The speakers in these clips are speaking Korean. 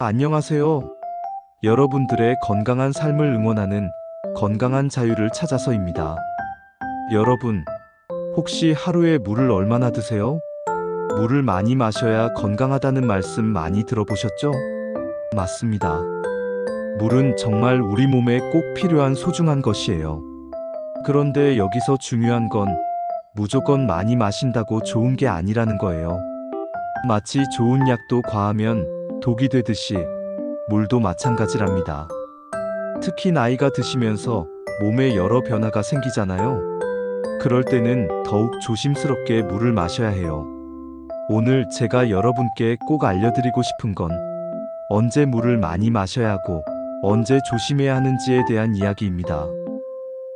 안녕하세요. 여러분들의 건강한 삶을 응원하는 건강한 자유를 찾아서입니다. 여러분, 혹시 하루에 물을 얼마나 드세요? 물을 많이 마셔야 건강하다는 말씀 많이 들어보셨죠? 맞습니다. 물은 정말 우리 몸에 꼭 필요한 소중한 것이에요. 그런데 여기서 중요한 건 무조건 많이 마신다고 좋은 게 아니라는 거예요. 마치 좋은 약도 과하면 독이 되듯이 물도 마찬가지랍니다. 특히 나이가 드시면서 몸에 여러 변화가 생기잖아요. 그럴 때는 더욱 조심스럽게 물을 마셔야 해요. 오늘 제가 여러분께 꼭 알려드리고 싶은 건 언제 물을 많이 마셔야 하고 언제 조심해야 하는지에 대한 이야기입니다.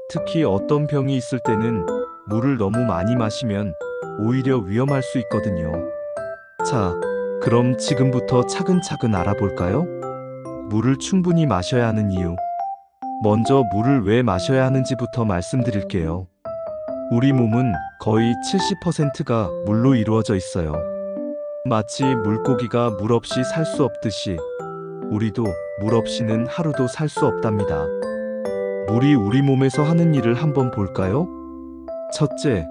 특히 어떤 병이 있을 때는 물을 너무 많이 마시면 오히려 위험할 수 있거든요. 자, 그럼 지금부터 차근차근 알아볼까요? 물을 충분히 마셔야 하는 이유. 먼저 물을 왜 마셔야 하는지부터 말씀드릴게요. 우리 몸은 거의 70%가 물로 이루어져 있어요. 마치 물고기가 물 없이 살 수 없듯이 우리도 물 없이는 하루도 살 수 없답니다. 물이 우리 몸에서 하는 일을 한번 볼까요? 첫째,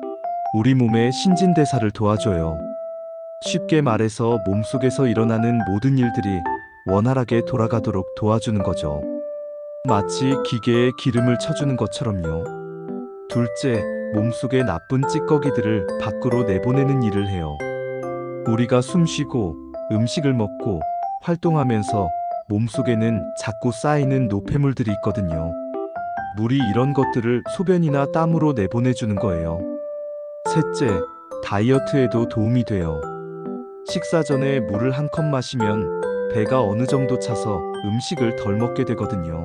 우리 몸의 신진대사를 도와줘요. 쉽게 말해서 몸속에서 일어나는 모든 일들이 원활하게 돌아가도록 도와주는 거죠. 마치 기계에 기름을 쳐주는 것처럼요. 둘째, 몸속의 나쁜 찌꺼기들을 밖으로 내보내는 일을 해요. 우리가 숨 쉬고 음식을 먹고 활동하면서 몸속에는 자꾸 쌓이는 노폐물들이 있거든요. 물이 이런 것들을 소변이나 땀으로 내보내주는 거예요. 셋째, 다이어트에도 도움이 돼요. 식사 전에 물을 한 컵 마시면 배가 어느 정도 차서 음식을 덜 먹게 되거든요.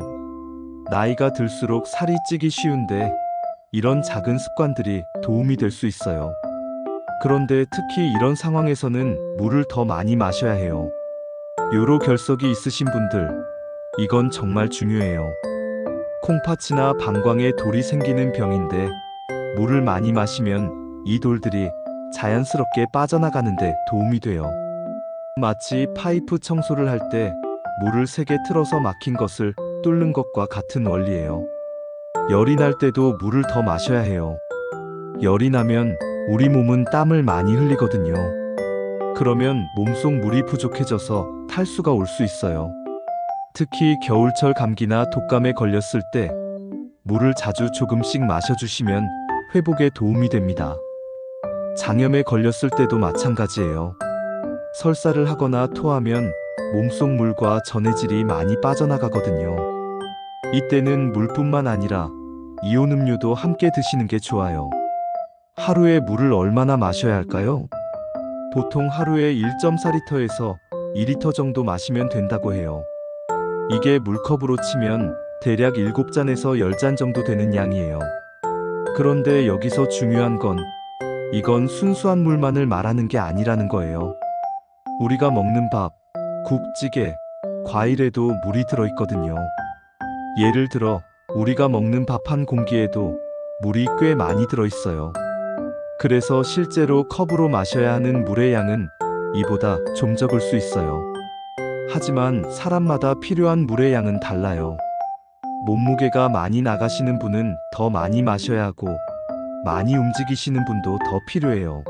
나이가 들수록 살이 찌기 쉬운데 이런 작은 습관들이 도움이 될 수 있어요. 그런데 특히 이런 상황에서는 물을 더 많이 마셔야 해요. 요로 결석이 있으신 분들, 이건 정말 중요해요. 콩팥이나 방광에 돌이 생기는 병인데 물을 많이 마시면 이 돌들이 자연스럽게 빠져나가는데 도움이 돼요. 마치 파이프 청소를 할 때 물을 세게 틀어서 막힌 것을 뚫는 것과 같은 원리예요. 열이 날 때도 물을 더 마셔야 해요. 열이 나면 우리 몸은 땀을 많이 흘리거든요. 그러면 몸속 물이 부족해져서 탈수가 올 수 있어요. 특히 겨울철 감기나 독감에 걸렸을 때 물을 자주 조금씩 마셔주시면 회복에 도움이 됩니다. 장염에 걸렸을 때도 마찬가지예요. 설사를 하거나 토하면 몸속 물과 전해질이 많이 빠져나가거든요. 이때는 물뿐만 아니라 이온 음료도 함께 드시는 게 좋아요. 하루에 물을 얼마나 마셔야 할까요? 보통 하루에 1.4리터에서 2리터 정도 마시면 된다고 해요. 이게 물컵으로 치면 대략 7잔에서 10잔 정도 되는 양이에요. 그런데 여기서 중요한 건 이건 순수한 물만을 말하는 게 아니라는 거예요. 우리가 먹는 밥, 국, 찌개, 과일에도 물이 들어있거든요. 예를 들어 우리가 먹는 밥 한 공기에도 물이 꽤 많이 들어있어요. 그래서 실제로 컵으로 마셔야 하는 물의 양은 이보다 좀 적을 수 있어요. 하지만 사람마다 필요한 물의 양은 달라요. 몸무게가 많이 나가시는 분은 더 많이 마셔야 하고 많이 움직이시는 분도 더 필요해요.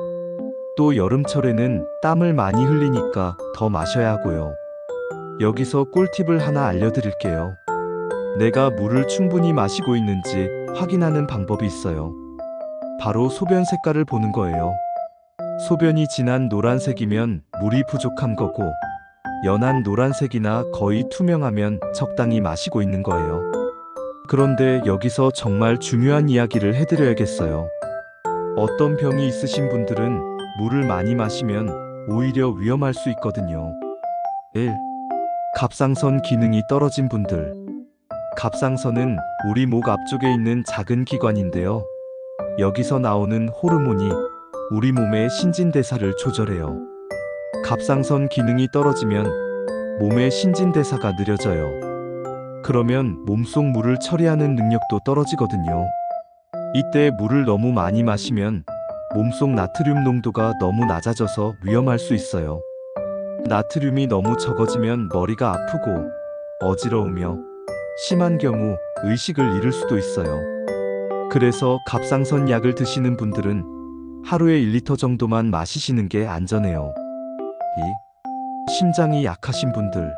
또 여름철에는 땀을 많이 흘리니까 더 마셔야 하고요. 여기서 꿀팁을 하나 알려드릴게요. 내가 물을 충분히 마시고 있는지 확인하는 방법이 있어요. 바로 소변 색깔을 보는 거예요. 소변이 진한 노란색이면 물이 부족한 거고, 연한 노란색이나 거의 투명하면 적당히 마시고 있는 거예요. 그런데 여기서 정말 중요한 이야기를 해드려야겠어요. 어떤 병이 있으신 분들은 물을 많이 마시면 오히려 위험할 수 있거든요. 1. 갑상선 기능이 떨어진 분들. 갑상선은 우리 목 앞쪽에 있는 작은 기관인데요. 여기서 나오는 호르몬이 우리 몸의 신진대사를 조절해요. 갑상선 기능이 떨어지면 몸의 신진대사가 느려져요. 그러면 몸속 물을 처리하는 능력도 떨어지거든요. 이때 물을 너무 많이 마시면 몸속 나트륨 농도가 너무 낮아져서 위험할 수 있어요. 나트륨이 너무 적어지면 머리가 아프고 어지러우며 심한 경우 의식을 잃을 수도 있어요. 그래서 갑상선 약을 드시는 분들은 하루에 1리터 정도만 마시시는 게 안전해요. 2. 심장이 약하신 분들.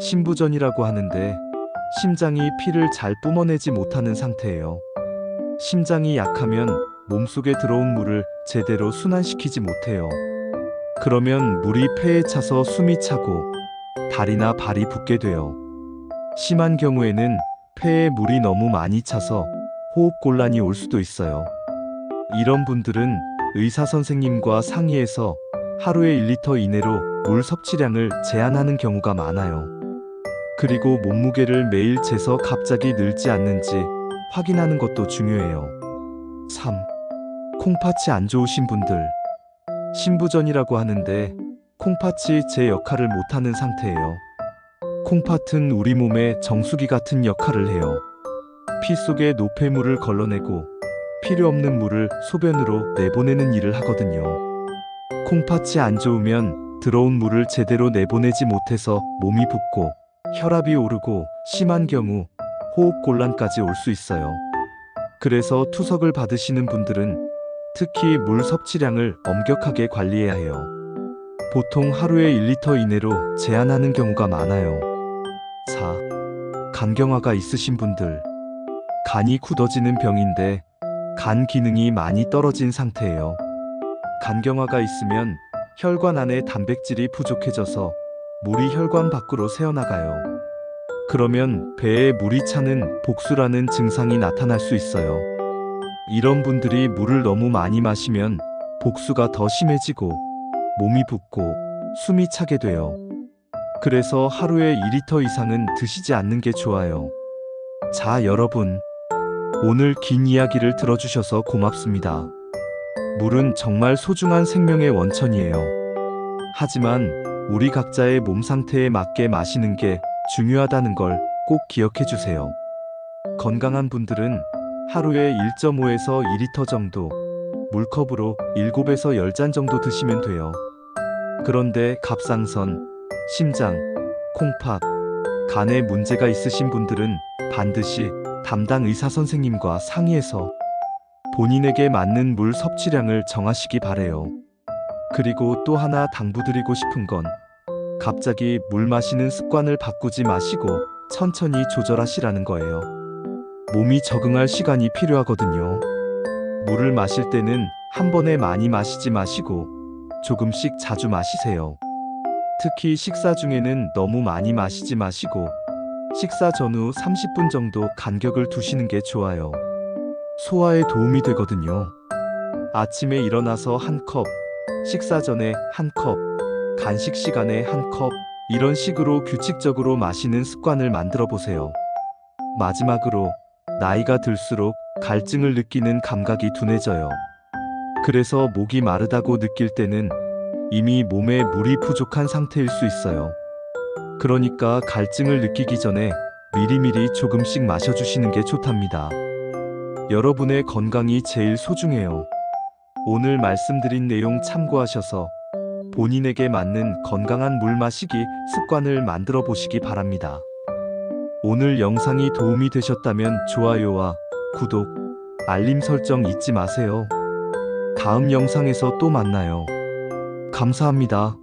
심부전이라고 하는데 심장이 피를 잘 뿜어내지 못하는 상태예요. 심장이 약하면 몸속에 들어온 물을 제대로 순환시키지 못해요. 그러면 물이 폐에 차서 숨이 차고 다리나 발이 붓게 돼요. 심한 경우에는 폐에 물이 너무 많이 차서 호흡 곤란이 올 수도 있어요. 이런 분들은 의사 선생님과 상의해서 하루에 1리터 이내로 물 섭취량을 제한하는 경우가 많아요. 그리고 몸무게를 매일 재서 갑자기 늘지 않는지 확인하는 것도 중요해요. 3. 콩팥이 안 좋으신 분들. 신부전이라고 하는데 콩팥이 제 역할을 못하는 상태예요. 콩팥은 우리 몸의 정수기 같은 역할을 해요. 피 속의 노폐물을 걸러내고 필요 없는 물을 소변으로 내보내는 일을 하거든요. 콩팥이 안 좋으면 들어온 물을 제대로 내보내지 못해서 몸이 붓고 혈압이 오르고 심한 경우 호흡 곤란까지 올 수 있어요. 그래서 투석을 받으시는 분들은 특히 물 섭취량을 엄격하게 관리해야 해요. 보통 하루에 1리터 이내로 제한하는 경우가 많아요. 4. 간경화가 있으신 분들. 간이 굳어지는 병인데 간 기능이 많이 떨어진 상태예요. 간경화가 있으면 혈관 안에 단백질이 부족해져서 물이 혈관 밖으로 새어나가요. 그러면 배에 물이 차는 복수라는 증상이 나타날 수 있어요. 이런 분들이 물을 너무 많이 마시면 복수가 더 심해지고 몸이 붓고 숨이 차게 돼요. 그래서 하루에 2리터 이상은 드시지 않는 게 좋아요. 자, 여러분. 오늘 긴 이야기를 들어주셔서 고맙습니다. 물은 정말 소중한 생명의 원천이에요. 하지만 우리 각자의 몸 상태에 맞게 마시는 게 중요하다는 걸 꼭 기억해 주세요. 건강한 분들은 하루에 1.5에서 2리터 정도, 물컵으로 7에서 10잔 정도 드시면 돼요. 그런데 갑상선, 심장, 콩팥, 간에 문제가 있으신 분들은 반드시 담당 의사 선생님과 상의해서 본인에게 맞는 물 섭취량을 정하시기 바래요. 그리고 또 하나 당부드리고 싶은 건 갑자기 물 마시는 습관을 바꾸지 마시고 천천히 조절하시라는 거예요. 몸이 적응할 시간이 필요하거든요. 물을 마실 때는 한 번에 많이 마시지 마시고 조금씩 자주 마시세요. 특히 식사 중에는 너무 많이 마시지 마시고 식사 전후 30분 정도 간격을 두시는 게 좋아요. 소화에 도움이 되거든요. 아침에 일어나서 한 컵, 식사 전에 한 컵, 간식 시간에 한 컵, 이런 식으로 규칙적으로 마시는 습관을 만들어 보세요. 마지막으로, 나이가 들수록 갈증을 느끼는 감각이 둔해져요. 그래서 목이 마르다고 느낄 때는 이미 몸에 물이 부족한 상태일 수 있어요. 그러니까 갈증을 느끼기 전에 미리미리 조금씩 마셔주시는 게 좋답니다. 여러분의 건강이 제일 소중해요. 오늘 말씀드린 내용 참고하셔서 본인에게 맞는 건강한 물 마시기 습관을 만들어 보시기 바랍니다. 오늘 영상이 도움이 되셨다면 좋아요와 구독, 알림 설정 잊지 마세요. 다음 영상에서 또 만나요. 감사합니다.